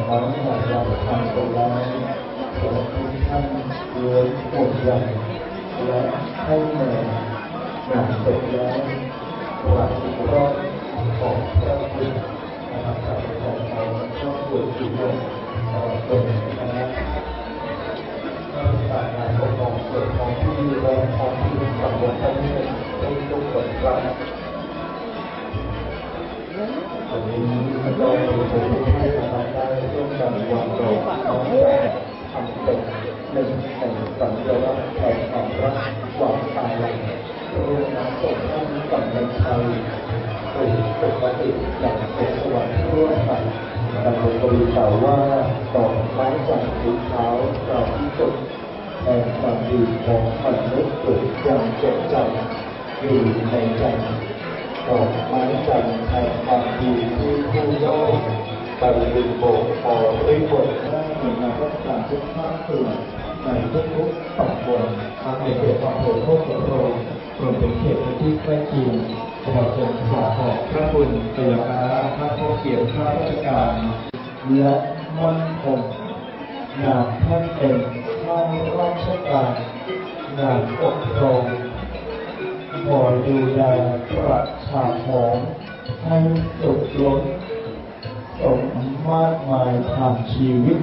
ทำไปแล้วขอทุกท่านล้วนหมดใหญ่และให้แนวงานเสร็จแล้วกราบรอบของพระคุณนะครับกราบของเราชอบตรวจจุดลงเอ่อเป็นคณะข้าราชการปกครองส่วนท้องที่และท้องที่สังคมทั้งนี้ทุกคนครับวันนี้เราผมให้ทา งได้ร่วมกันวางดอกน้อมแสงทำเป็นหนึ่งในสัญลักษณ์แห่งความรักความอาลัยร่วมน้ำส่งท่านกำลังใจสู่ปกติอย่างสุขสวัสดิ์ร่วมกันดังบทกวีกล่าวว่าดอกไม้จันทร์สีขาวเราที่สุดแห่งความดีของมนุษย์สุดยังจดจำอยู่ในใจดอกไม้จันทร์ บริโภคขอริบทได้หน่วยงานราชการทุกภาคส่วนในทุกๆตำบลทั้งในเขตอำเภอโคกสำโรงรวมถึงเขตพื้นที่ใกล้เคียงขอเชิญขอขอบพระคุณเตียคณะท่านผู้เกียรติข้าราชการและมั่นคงงานท่านเป็นข้าราชการงานปกครองคอยดูแลประชาชนให้สุขล้น มากมายทางชีวิต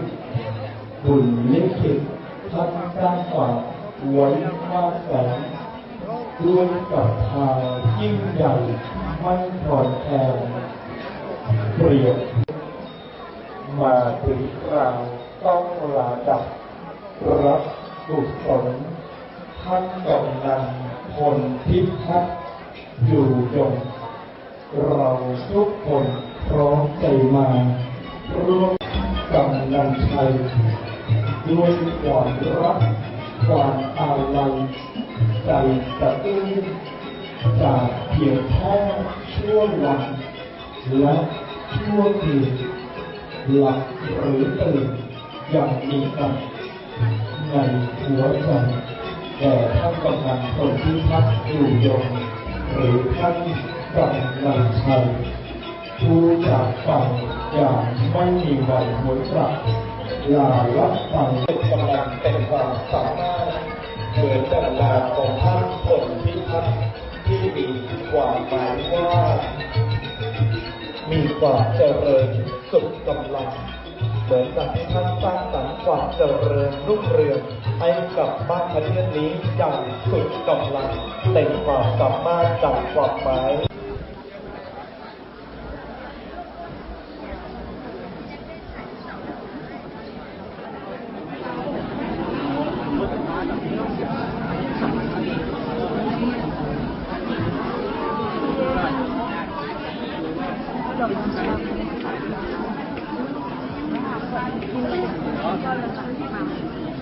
บุญลิขิตท่านสร้างฝากไว้มากแสนด้วยกับทางยิ่งใหญ่ไม่ถอนแทนเปรียบมาถึงคราวต้องลาดับ รับบุศลท่านกำนันพลพิพัฒน์อยู่ยงเราทุกคนพร้อมใจมา ร่วมกำนันชัยด้วยความรักความอาลัยใจตะอื้นจากเพียงแค่ช่วงวันและชั่วคืนหลับหรือตื่นอย่างมีกันในหัวใจแต่ท่านกำนันคนที่พักอยู่ยงหรือท่านกำนันชัย ผู้จากไปอย่างไม่มีวันหวนกลับลาลับไปเป็นกำลังเป็นความสามารถเหมือนกับลาของท่านคนพิพัฒน์ที่มีความหมายว่ามีความเจริญสุขกำลังเหมือนกับที่ท่านสร้างสรรค์ความเจริญรุ่งเรืองให้กับบ้านพันเนียนนี้อย่างสุดกำลังเต็มความสามารถจากความหมาย 嗯好的好的好的好的好的